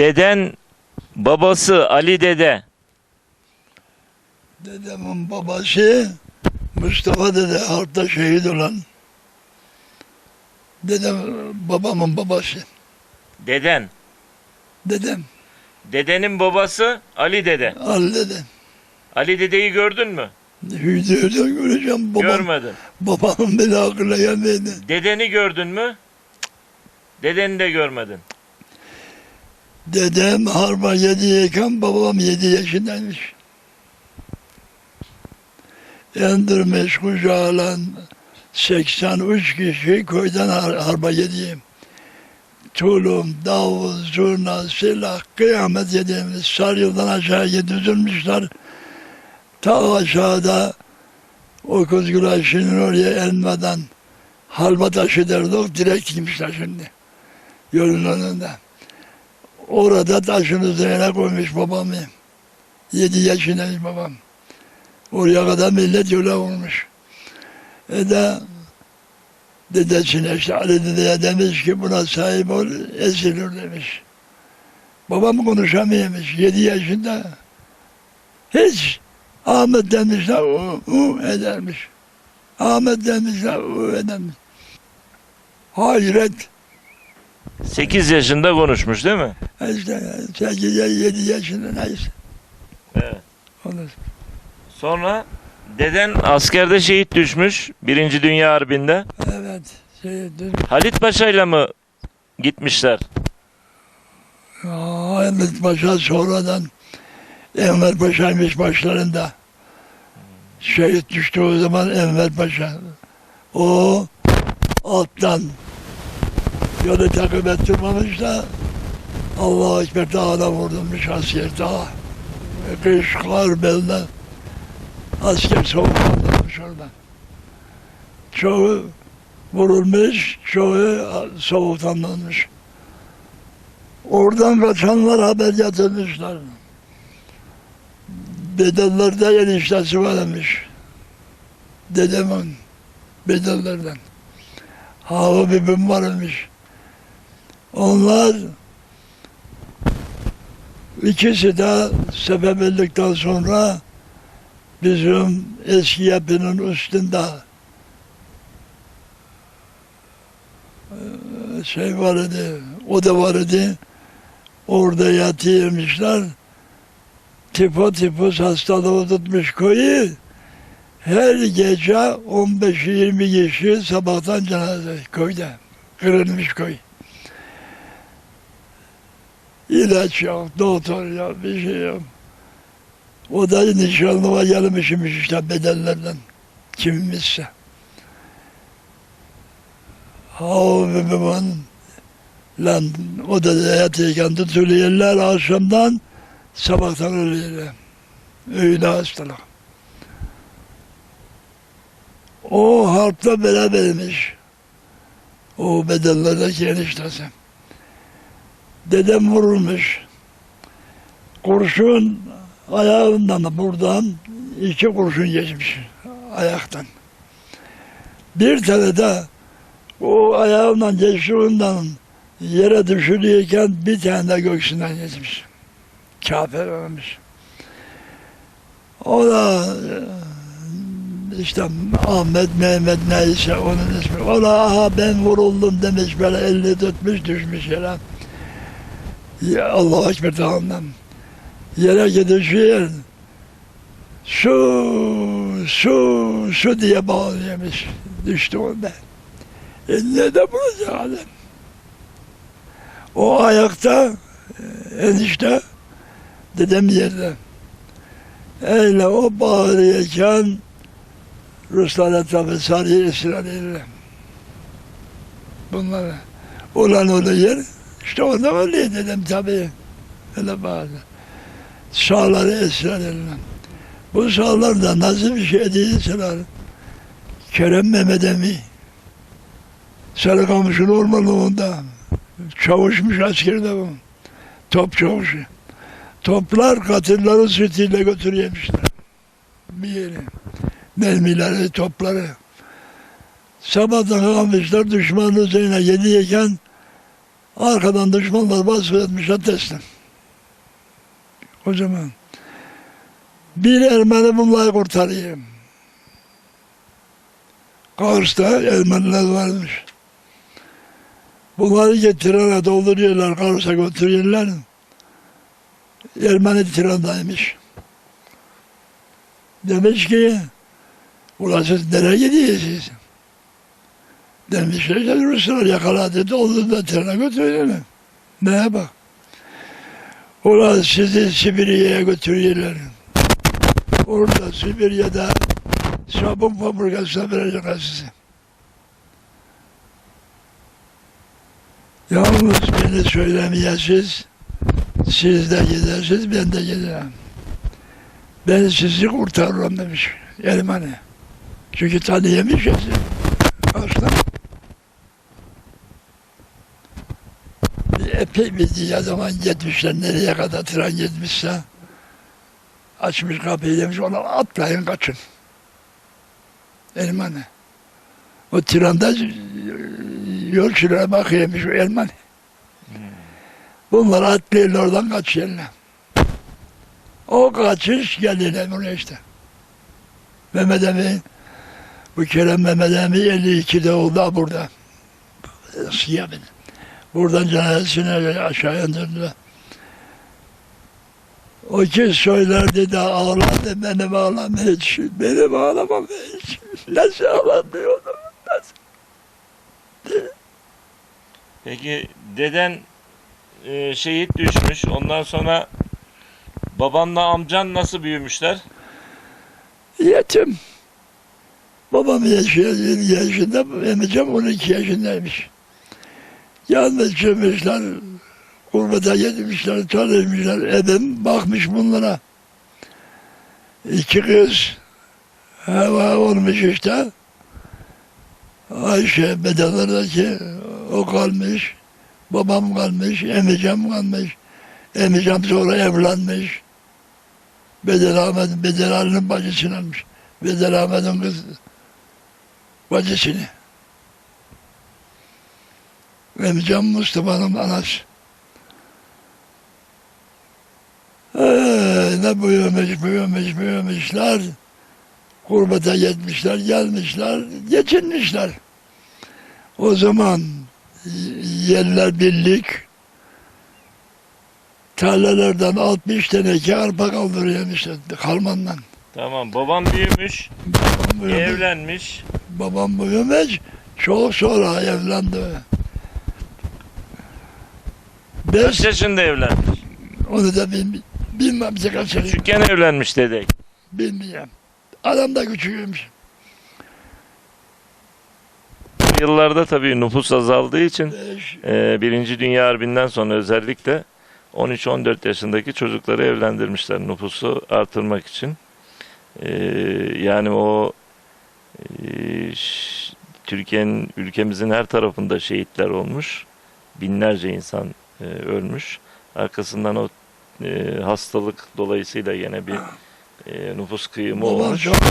Deden babası Ali dede. Dedemin babası Mustafa dede harpta şehit olan. Dedem babamın babası. Deden. Dedem Dedenin babası Ali dede. Ali dede. Ali dedeyi gördün mü? Hüdüden göreceğim babam. Görmedin. Babamın bile aklına gelmedi. Dedeni gördün mü? Dedeni de görmedin. Dedem harba yediyken babam yedi yaşındaymış. Endirmiş kucağıyla 83 kişi köyden har harba yediyim. Tulum, davul, zurna, silah, kıyamet yediğimiz Sarıyıl'dan aşağıya düzülmüşler. Ta aşağıda o Kuzgulaşı'nın oraya elmeden halva taşı derdik direkt gitmişler şimdi. Yolun önünde. Orada taşın üzerine koymuş babamı. Yedi yaşındaymış babam. Oraya kadar millet yola olmuş. E de dedesine işte Ali dedeye demiş ki buna sahip ol ezilir demiş. Babam konuşamıyormuş yedi yaşında. Hiç Ahmet demişler u, u edermiş. Ahmet demişler u edermiş. Hayret. 8 yaşında konuşmuş değil mi? İşte 8 7 yaşında neyse. Evet. Sonra deden askerde şehit düşmüş. Birinci Dünya Harbi'nde. Evet. Şey, dün, Halit Paşa'yla mı gitmişler? Ahmet Paşa sonradan Enver Paşa'ymış başlarında. Şehit düştü o zaman Enver Paşa. O alttan yolu takip ettirmemiş de Allah-u Ekber dağına vurdurmuş asker dağa. Kış, kar, belden asker soğuklandırmış orada. Çoğu vurulmuş, çoğu soğuklandırmış. Oradan kaçanlar haber getirmişler. Bedellerde eniştesi varmış. Dedemin bedellerden. Hava bibim varmış. Onlar ikisi de sebebelikten sonra bizim eski yapının üstünde eee, şey var idi, o da var idi. Orada yatıyormuşlar. Tifo tifos hastalığı tutmuş köyü. Her gece 15-20 kişi sabahtan cenaze köyde. Kırılmış köy. İlaç yok, doktor yok, bir şey yok. O da nişanlığa gelmişmiş işte bedellerden. Kimimizse. Ha o bebeğin lan o da yatırken tutuluyorlar akşamdan sabahtan ölüyorlar. Öyle hastalık. O harpta berabermiş. O bedellerdeki eniştesi. Dedem vurulmuş. Kurşun ayağından da buradan iki kurşun geçmiş ayaktan. Bir tane de o ayağından geçtiğinden yere düşürüyorken bir tane de göğsünden geçmiş. Kafir olmuş. O da e, işte Ahmet Mehmet neyse onun ismi. O da aha ben vuruldum demiş böyle elini tutmuş düşmüş yere. Ya Allah Ekber tamam. Yere gidişiyor. Su, su, su diye bağlıyormuş. Düştü onda. E ne de bulacak adam? O ayakta e, enişte dedem yerde. Öyle o bağırırken Ruslara tabi sarıyor İsrail'e. Bunlara. Ulan oluyor. İşte orada oluyor dedim tabi. Öyle bağırdı. Sağları İsrail'e. Bu sağlar da nasıl bir şey değil sıralar. Kerem Mehmet Emi. Sarıkamış'ın ormanlığında. Çavuşmuş askerde bu. Top çavuşu. Toplar katırları sütüyle götürüyormuşlar. Bir yere. Mermileri, topları. Sabahtan kalmışlar düşmanın üzerine yediyken Arkadan düşmanlar baskı etmişler teslim. O zaman bir Ermeni bunları kurtarayım. Kars'ta Ermeniler varmış. Bunları getirene dolduruyorlar, Kars'a götürüyorlar. Ermeni trendaymış. Demiş ki, ulan siz nereye gidiyorsunuz? Demişler ki Ruslar yakaladı, doldu da trene götürüyorlar. Neye bak? Ulan sizi Sibirya'ya götürüyorlar. Orada Sibirya'da sabun fabrikasına verecekler sizi. Yalnız beni söylemeyesiz, siz de gidersiniz, ben de giderim. Ben sizi kurtarırım demiş Ermeni. Çünkü tanıyamış ya sizi. Aslan. Epey bir diye zaman gitmişler, nereye kadar tren gitmişse. Açmış kapıyı demiş, ona atlayın kaçın. Ermeni. O trende yolculara bakıyormuş o Ermeni. Bunlar atlıyorlar oradan kaçıyorlar. O kaçış geldiler buraya işte. Mehmet Emin, bu Kerem Mehmet Emin 52'de oldu burada. Siyah benim. Buradan cenazesine aşağı indirdiler. O ki söylerdi de ağlardı, benim ağlamam hiç, benim ağlamam hiç. Nasıl ağlamıyordum, nasıl? Peki deden e, şehit düşmüş. Ondan sonra babanla amcan nasıl büyümüşler? Yetim. Babam yaşıyor, 7 yaşında, emicem 12 yaşındaymış. Yalnız çıkmışlar, gurbete gitmişler, çalışmışlar, edin bakmış bunlara. İki kız, hava olmuş işte. Ayşe bedelerdeki o kalmış, babam kalmış, emicem kalmış. Emicem sonra evlenmiş. Bedel Ahmet, Bedel Ali'nin bacısını almış. Bedel Ahmet'in kız bacısını. Emicem Mustafa'nın anası. Ee, ne büyümüş, büyümüş, büyümüşler. Gurbete gitmişler, gelmişler, geçinmişler. O zaman yerler birlik, tarlalardan 60 teneke arpa kaldırıyormuş işte, kalmandan. Tamam babam büyümüş, Babam büyümüş, evlenmiş. babam büyümüş, çok sonra evlendi. Kaç Beş, yaşında evlenmiş? onu da bil, bilmem ki kaç yaşında, Küçükken evlenmiş dedek. bilmiyorum. Adam da küçüğümüş. Yıllarda tabii nüfus azaldığı için Beş, e, Birinci Dünya Harbi'nden sonra özellikle 13-14 yaşındaki çocukları evlendirmişler nüfusu artırmak için. E, yani o e, ş- Türkiye'nin ülkemizin her tarafında şehitler olmuş. Binlerce insan e, ölmüş. Arkasından o e, hastalık dolayısıyla yine bir e, nüfus kıyımı olmuş.